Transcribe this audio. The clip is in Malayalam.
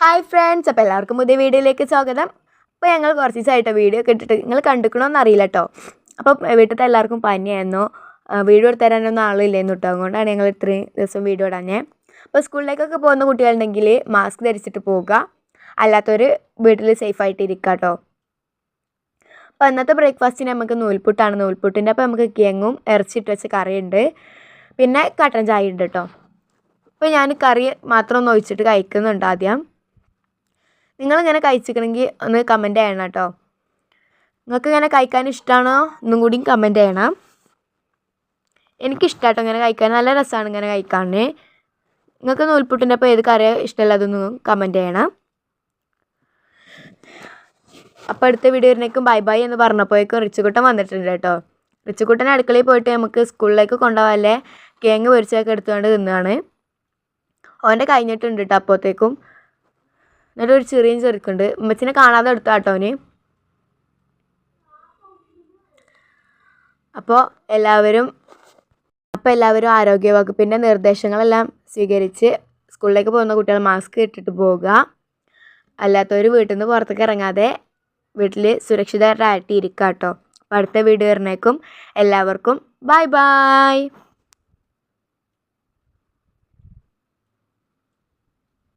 ഹായ് ഫ്രണ്ട്സ് അപ്പോൾ എല്ലാവർക്കും പുതിയ വീഡിയോയിലേക്ക് സ്വാഗതം. അപ്പോൾ ഞങ്ങൾ കുറച്ച് ദിവസമായിട്ട് വീഡിയോ ഒക്കെ നിങ്ങൾ കണ്ടിക്കണമെന്ന് അറിയില്ല കേട്ടോ അപ്പോൾ വീട്ടിലത്തെ എല്ലാവർക്കും പനിയായിരുന്നു. വീഡിയോ എടുത്ത് തരാനൊന്നും ആളില്ലായിരുന്നു കേട്ടോ അതുകൊണ്ടാണ് ഞങ്ങൾ ഇത്രയും ദിവസം വീഡിയോ ഇടാഞ്ഞേ. അപ്പോൾ സ്കൂളിലേക്കൊക്കെ പോകുന്ന കുട്ടികളുണ്ടെങ്കിൽ മാസ്ക് ധരിച്ചിട്ട് പോവുക. അല്ലാത്തവർ വീട്ടിൽ സേഫായിട്ട് ഇരിക്കുക കേട്ടോ അപ്പോൾ ഇന്നത്തെ ബ്രേക്ക്ഫാസ്റ്റിന് നമുക്ക് നൂൽപുട്ടാണ്. നൂൽപുട്ടിന്റെ അപ്പോൾ നമുക്ക് കിഴങ്ങും ഇറച്ചിട്ട് വെച്ച കറിയുണ്ട്. പിന്നെ കട്ടൻ ചായ ഉണ്ട് കേട്ടോ അപ്പോൾ ഞാൻ കറി മാത്രം ഒന്ന് ഒഴിച്ചിട്ട് കഴിക്കുന്നുണ്ട് ആദ്യം. നിങ്ങളിങ്ങനെ കഴിച്ചിക്കണമെങ്കിൽ ഒന്ന് കമന്റ് ചെയ്യണം കേട്ടോ. നിങ്ങൾക്ക് ഇങ്ങനെ കഴിക്കാൻ ഇഷ്ടമാണോ ഒന്നും കൂടി കമന്റ് ചെയ്യണം. എനിക്കിഷ്ടമാട്ടോ ഇങ്ങനെ കഴിക്കാൻ. നല്ല രസമാണ് ഇങ്ങനെ കഴിക്കാൻ നിങ്ങൾക്ക് നൂൽപുട്ടിന്റെ അപ്പോൾ ഏത് കറി ഇഷ്ടമല്ല അതൊന്നും കമന്റ് ചെയ്യണം. അപ്പോൾ അടുത്ത വീഡിയോ വരുന്നേക്കും ബൈ ബൈ എന്ന് പറഞ്ഞപ്പോഴേക്കും റിച്ചുകുട്ടൻ വന്നിട്ടുണ്ട് കേട്ടോ. റിച്ചുകുട്ടൻ അടുക്കളയിൽ പോയിട്ട് നമുക്ക് സ്കൂളിലേക്ക് കൊണ്ടുപോകാല്ലേ? കേങ്ങ് പൊരിച്ചൊക്കെ എടുത്തുകൊണ്ട് തിന്നാണ്. ഓന്റെ കഴിഞ്ഞിട്ടുണ്ട് കേട്ടോ അപ്പോഴത്തേക്കും എന്നിട്ട് ഒരു ചെറിയും ചെറുക്കുണ്ട്. ഉമ്മച്ചിനെ കാണാതെ എടുത്ത കേട്ടോന് അപ്പോൾ എല്ലാവരും അപ്പോൾ എല്ലാവരും ആരോഗ്യ വകുപ്പിന്റെ നിർദ്ദേശങ്ങളെല്ലാം സ്വീകരിച്ച് സ്കൂളിലേക്ക് പോകുന്ന കുട്ടികൾ മാസ്ക് ഇട്ടിട്ട് പോവുക. അല്ലാത്തവർ വീട്ടിൽ നിന്ന് പുറത്തേക്ക് ഇറങ്ങാതെ വീട്ടിൽ സുരക്ഷിതരായിട്ട് ഇരിക്കുക കേട്ടോ അടുത്ത വീഡിയോ വരുന്നേക്കും. എല്ലാവർക്കും ബൈ ബൈ